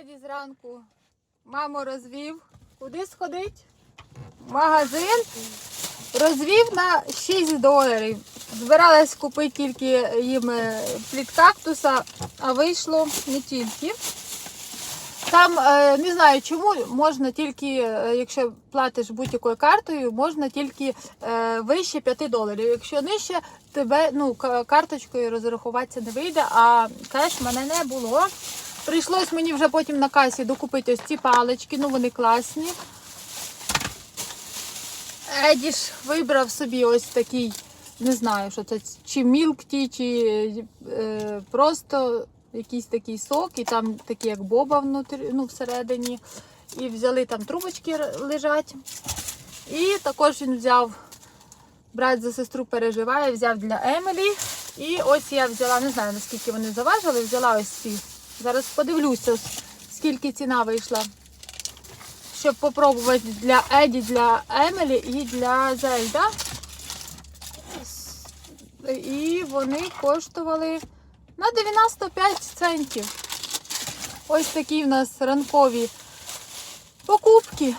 Еді зранку маму розвів. Куди сходить? Магазин. Розвів на 6 доларів. Збиралась купити тільки їм е, плід кактуса, а вийшло не тільки. Там е, не знаю чому, можна тільки, е, якщо платиш будь-якою картою, можна тільки вище 5 доларів. Якщо нижче, тебе ну, карточкою розрахуватися не вийде, а кеш мене не було. Прийшлось мені вже потім на касі докупити ось ці палички, ну вони класні. Еді ж вибрав собі ось такий, не знаю, що це, чи мілкті, чи е, просто якийсь такий сок, і там такі, як боба внутрі, ну, всередині. І взяли там трубочки лежать. І також він взяв, брат за сестру переживає, взяв для Емілі. І ось я взяла, не знаю наскільки вони заважили, взяла ось ці. Зараз подивлюся, скільки ціна вийшла. Щоб попробувати для Еді, для Емілі і для Зельда. І вони коштували на 95 центів. Ось такі в нас ранкові покупки.